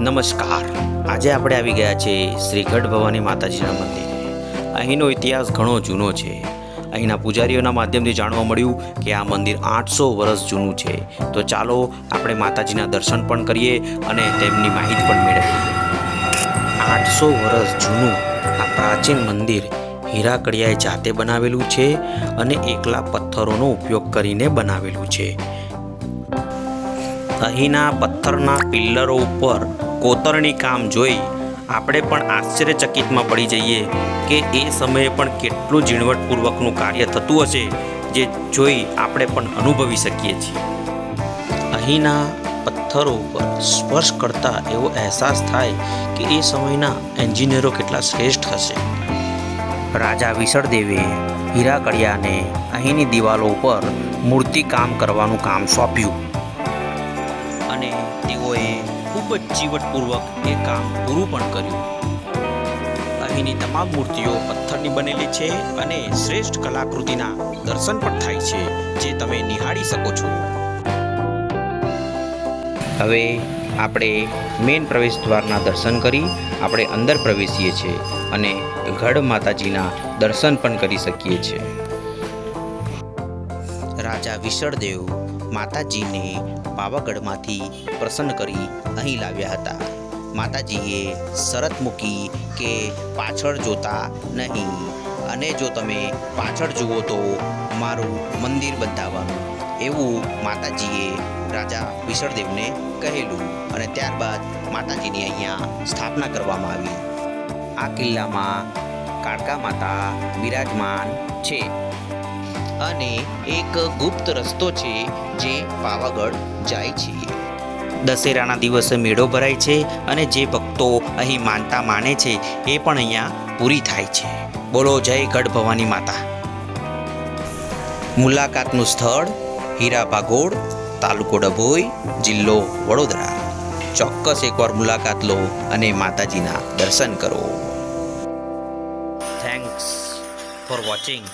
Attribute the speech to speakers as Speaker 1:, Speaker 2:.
Speaker 1: નમસ્કાર. આજે આપણે આવી ગયા છે શ્રીગઢ ભવાની માતાજીના મંદિરે. અહીંનો ઇતિહાસ ઘણો જૂનો છે. અહીંના પૂજારીઓના માધ્યમથી જાણવા મળ્યું કે આ મંદિર આઠસો વર્ષ જૂનું છે. તો ચાલો આપણે માતાજીના દર્શન પણ કરીએ અને તેમની માહિતી પણ મેળવીએ. આઠસો વર્ષ જૂનું આ પ્રાચીન મંદિર હીરા કડિયાએ જાતે બનાવેલું છે અને એકલા પથ્થરોનો ઉપયોગ કરીને બનાવેલું છે. અહીંના પથ્થરના પિલ્લરો ઉપર કોતરણી કામ જોઈ આપણે પણ આશ્ચર્યચકિતમાં પડી જઈએ કે એ સમયે પણ કેટલું ઝીણવટપૂર્વકનું કાર્ય થતું હશે જે જોઈ આપણે પણ અનુભવી શકીએ છીએ. અહીંના પથ્થરો ઉપર સ્પર્શ કરતા એવો અહેસાસ થાય કે એ સમયના એન્જિનિયરો કેટલા શ્રેષ્ઠ હશે. રાજા વિસળદેવે હીરાકડિયાને અહીંની દિવાલો ઉપર મૂર્તિ કામ કરવાનું કામ સોંપ્યું. અને તેઓએ ખૂબ જ ચીવટપૂર્વક એ કામ પૂરું પણ કર્યું. અહીંની તમામ મૂર્તિઓ પથ્થરની બનેલી છે અને શ્રેષ્ઠ કલાકૃતિના દર્શન પણ થાય છે, જે તમે નિહાળી શકો છો. હવે આપણે મેન પ્રવેશ દ્વારના દર્શન કરી આપણે અંદર પ્રવેશીએ છીએ અને ગઢ માતાજીના દર્શન પણ કરી શકીએ છીએ. રાજા વિશળદેવ માતાજીને પાવાગઢમાંથી પ્રસન્ન કરી અહીં લાવ્યા હતા. માતાજીએ શરત મૂકી કે પાછળ જોતા નહીં અને જો તમે પાછળ જુઓ તો મારું મંદિર બંધાવવાનું એવું માતાજીએ રાજા વિશળદેવને કહેલું અને ત્યારબાદ માતાજીની અહીંયા સ્થાપના કરવામાં આવી. આ કિલ્લામાં કાળકા માતા બિરાજમાન છે. અને એક ગુપ્ત રસ્તો છે જે પાવાગઢ જાય છે. દશેરાના દિવસે મેળો ભરાય છે અને જે ભક્તો અહીં માનતા માને છે એ પણ અહીંયા પૂરી થાય છે. બોલો જય ગઢ ભવાની માતા. મુલાકાતનું સ્થળ હીરા ભાગોળ, તાલુકો ડભોઈ, જિલ્લો વડોદરા. ચોક્કસ એકવાર મુલાકાત લો અને માતાજીના દર્શન કરો. Thanks for watching